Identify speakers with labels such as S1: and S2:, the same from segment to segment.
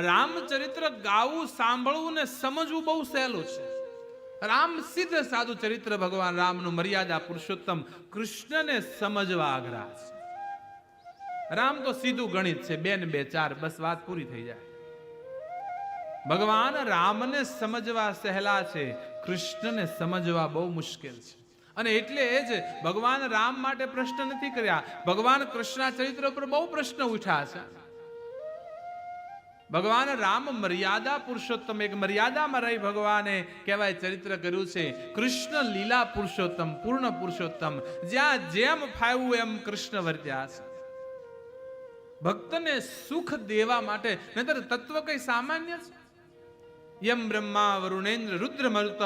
S1: રામચરિત્ર ગાવું, સાંભળવું ને સમજવું બહુ સહેલું છે. રામ સિદ્ધ સાધુ ચરિત્ર ભગવાન રામનું મર્યાદા પુરુષોત્તમ કૃષ્ણને સમજવા આગ્રહ છે. રામ તો સીધું ગણિત છે બે ને બે ચાર, બસ વાત પૂરી થઈ જાય. ભગવાન રામને સમજવા સહેલા છે, કૃષ્ણને સમજવા બહુ મુશ્કેલ છે. અને એટલે જ ભગવાન રામ માટે પ્રશ્ન નથી કર્યા. ભગવાન કૃષ્ણ ચરિત્ર પર બહુ પ્રશ્ન ઉઠ્યા છે. ભગવાન રામ મર્યાદા પુરુષોત્તમ, એક મર્યાદામાં રહી ભગવાને કહેવાય ચરિત્ર કર્યું છે, કૃષ્ણ લીલા પુરુષોત્તમ, પૂર્ણ પુરુષોત્તમ, જ્યાં જેમ ફાવ્યું એમ કૃષ્ણ વર્ત્યા છે. ભક્તને સુખ દેવા માટે, નહીતર તત્વ કઈ સામાન્ય છે? યમ બ્રહ્મા વરુણેન્દ્ર રુદ્ર મરુત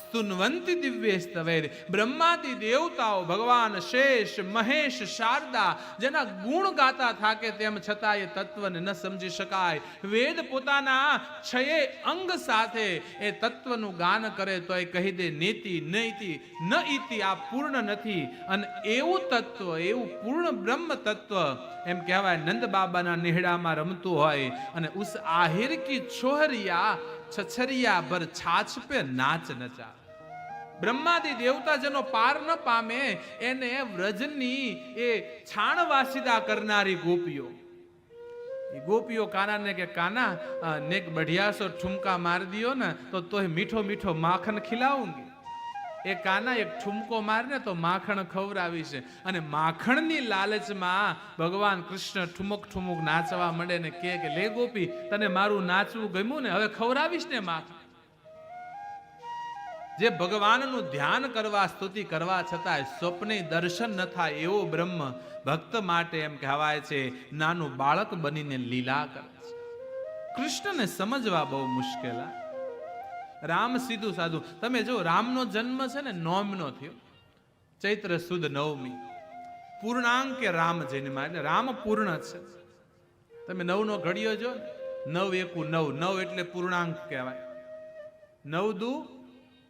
S1: સ્તુન્વંતી દિવ્ય સ્તવેદ બ્રહ્માદિ દેવતાઓ ભગવાન શેષ મહેશ શારદા જેના ગુણ ગાતા થાકે તેમ છતાં એ તત્વને ન સમજી શકાય વેદ પોતાના છયે અંગ સાથે એ તત્વનું ગાન કરે તો એ કહી દે નીતિ નૈતિ ન ઇતિ આ પૂર્ણ નથી અને એવું તત્વ એવું પૂર્ણ બ્રહ્મ તત્વ એમ કહેવાય નંદ બાબાના નેહડામાં રમતું હોય અને ઉસ આહિર કી છોહરિયા છછરિયા ભર છાછ પે નાચ નચા બ્રહ્માદી દેવતા જેનો પાર ન પામે, એને વ્રજની એ છાણવાસીદા કરનારી ગોપીઓ. એ ગોપીઓ કાનાને કે કાના નેક બઢિયાસો ઠુમકા માર દિયો ને, તો તોય મીઠો મીઠો માખન ખિલાઉંગી એ કાના એક ઠુમકો મારને તો માખણ ખવડાવી છે. અને માખણની લાલચમાં ભગવાન કૃષ્ણ ઠુમક ઠુમક નાચવા મળે ને કે, લે ગોપી, તને મારું નાચવું ગમ્યું ને? હવે ખવડાવીશ ને માખણ? જે ભગવાનનું ધ્યાન કરવા, સ્તુતિ કરવા છતાંય સ્વપ્ને દર્શન ન થાય એવો બ્રહ્મ ભક્ત માટે એમ કહેવાય છે, નાનું બાળક બનીને લીલા કરે છે. કૃષ્ણને સમજવા બહુ મુશ્કેલ આ. રામ સીધું સાધું. તમે જો રામનો જન્મ છે ને નોમનો થયો, ચૈત્ર સુદ નવમી, પૂર્ણાંક કે રામ જન્મા એટલે રામ પૂર્ણ છે. તમે નવનો ઘડિયો જો, નવ એકુ નવ નવ એટલે પૂર્ણાંક કહેવાય. નવ દુ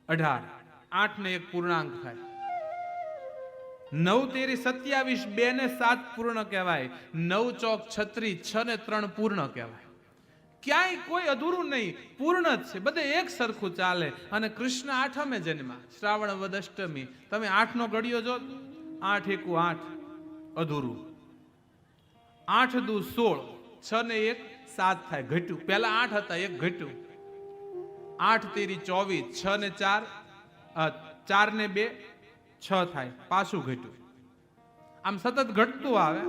S1: અઢાર, આઠ ને એક પૂર્ણાંક થાય. નવ તેરી સત્યાવીસ, બે ને સાત પૂર્ણ કહેવાય. નવ ચોક છત્રીસ, છ ને ત્રણ પૂર્ણ કહેવાય. ક્યાંય કોઈ અધૂરું નહીં, પૂર્ણ જ છે. બધે એક સરખું ચાલે. અને કૃષ્ણ આઠમે જન્મા શ્રાવણ વદ અષ્ટમી. તમે આઠનો ઘડિયો જો. આઠ એકુ આઠ. અધૂરું. આઠ દુ સોળ. છ ને એક સાત થાય. ઘટ્યું. પહેલા આઠ હતા, એક ઘટ્યું. આઠ તેરી ચોવીસ. છ ને ચાર. ચાર ને બે. છ થાય. પાછું ઘટ્યું. આમ સતત ઘટતું આવે.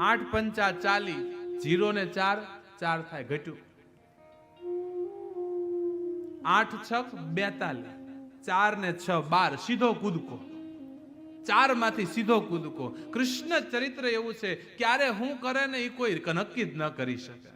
S1: આઠ પંચા ચાલી જીરો ને ચાર. ચાર થાય, ઘટ્યું. આઠ, છ, બેતાલીસ. ચાર ને છ, બાર, સીધો કૂદકો. ચારમાંથી સીધો કૂદકો. કૃષ્ણ ચરિત્ર એવું છે, ક્યારે હું કરે ને એ કોઈ નક્કી જ ન કરી શકે.